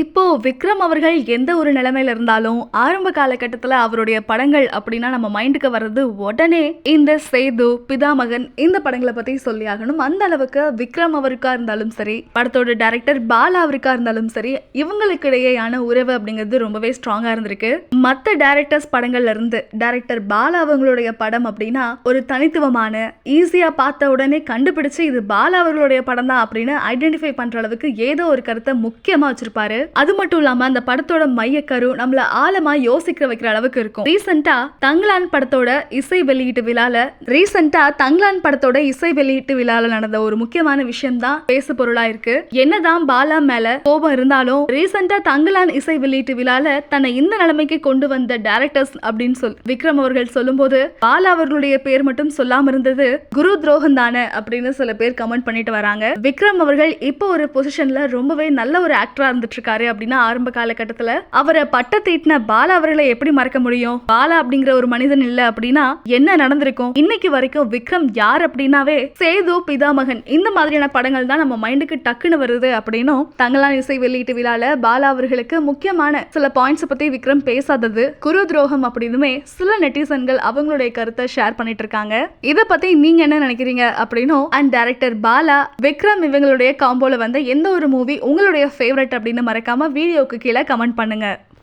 இப்போ விக்ரம் அவர்கள் எந்த ஒரு நிலைமையில இருந்தாலும் ஆரம்ப காலகட்டத்துல அவருடைய படங்கள் அப்படின்னா நம்ம மைண்டுக்கு வர்றது உடனே இந்த சேது பிதாமகன் இந்த படங்களை பத்தி சொல்லி ஆகணும். அந்த அளவுக்கு விக்ரம் அவருக்கா இருந்தாலும் சரி படத்தோட டைரக்டர் பாலா அவருக்கா இருந்தாலும் சரி இவங்களுக்கு இடையேயான உறவு அப்படிங்கிறது ரொம்பவே ஸ்ட்ராங்கா இருந்திருக்கு. மத்த டைரக்டர்ஸ் படங்கள்ல இருந்து டைரக்டர் பாலா அவங்களுடைய படம் அப்படின்னா ஒரு தனித்துவமான ஈஸியா பார்த்த உடனே கண்டுபிடிச்சு இது பாலா அவர்களுடைய படம் தான் அப்படின்னு ஐடென்டிஃபை பண்ற அளவுக்கு ஏதோ ஒரு கருத்தை முக்கியமா வச்சிருப்பாரு. அது மட்டும் இல்லாம அந்த படத்தோட மையக்கரு நம்மள ஆழமா யோசிக்க வைக்கிற அளவுக்கு இருக்கும். ரீசெண்டா தங்கலான் படத்தோட இசை வெளியீட்டு விழால ரீசெண்டா தங்கலான் படத்தோட இசை வெளியீட்டு விழால நடந்த ஒரு முக்கியமான விஷயம் தான் பேசு பொருளா இருக்கு என்னதான் பாலா மேல கோபம் இருந்தாலும் ரீசெண்டா தங்கலான் இசை வெளியீட்டு விழால தன்னை இந்த நிலைமைக்கு கொண்டு வந்த டைரக்டர்ஸ் அப்படின்னு சொல் விக்ரம் அவர்கள் சொல்லும்போது பாலா அவர்களுடைய பேர் மட்டும் சொல்லாம இருந்தது குரு துரோகம் தானே அப்படின்னு சில பேர் கமெண்ட் பண்ணிட்டு வராங்க. விக்ரம் அவர்கள் இப்போ ஒரு பொசிஷன்ல ரொம்பவே நல்ல ஒரு ஆக்டரா இருந்துட்டு இருக்காரு. அப்படின்னா ஆரம்ப காலகட்டத்துல அவரை பட்ட தீட்டின பாலா அவர்களை எப்படி மறக்க முடியும்? பாலா அப்படிங்கிற ஒரு மனிதன் இல்ல அப்படின்னா என்ன நடந்திருக்கும்? இன்னைக்கு வரைக்கும் விக்ரம் யார் அப்படின்னாவே சேது பிதாமகன் இந்த மாதிரியான படங்கள் தான் நம்ம மைண்டுக்கு டக்குன்னு வருது அப்படின்னும் தங்கலான் இசை வெளியீட்டு விழால பாலா அவர்களுக்கு முக்கியமான சில பாயிண்ட்ஸ் பத்தி விக்ரம் பேசாதது. குரு துரோகம் அப்படின்னுமே சில நெட்டிசன்கள் அவங்களுடைய கருத்தை ஷேர் பண்ணிட்டு இருக்காங்க. இத பத்தி நீங்க என்ன நினைக்கிறீங்க அப்படின்னும் அண்ட் டைரக்டர் பாலா விக்ரம் இவங்களுடைய காம்போல வந்த எந்த ஒரு மூவி உங்களுடைய ஃபேவரட் அப்படின்னு மறக்காமல் வீடியோக்கு கீழே கமெண்ட் பண்ணுங்க.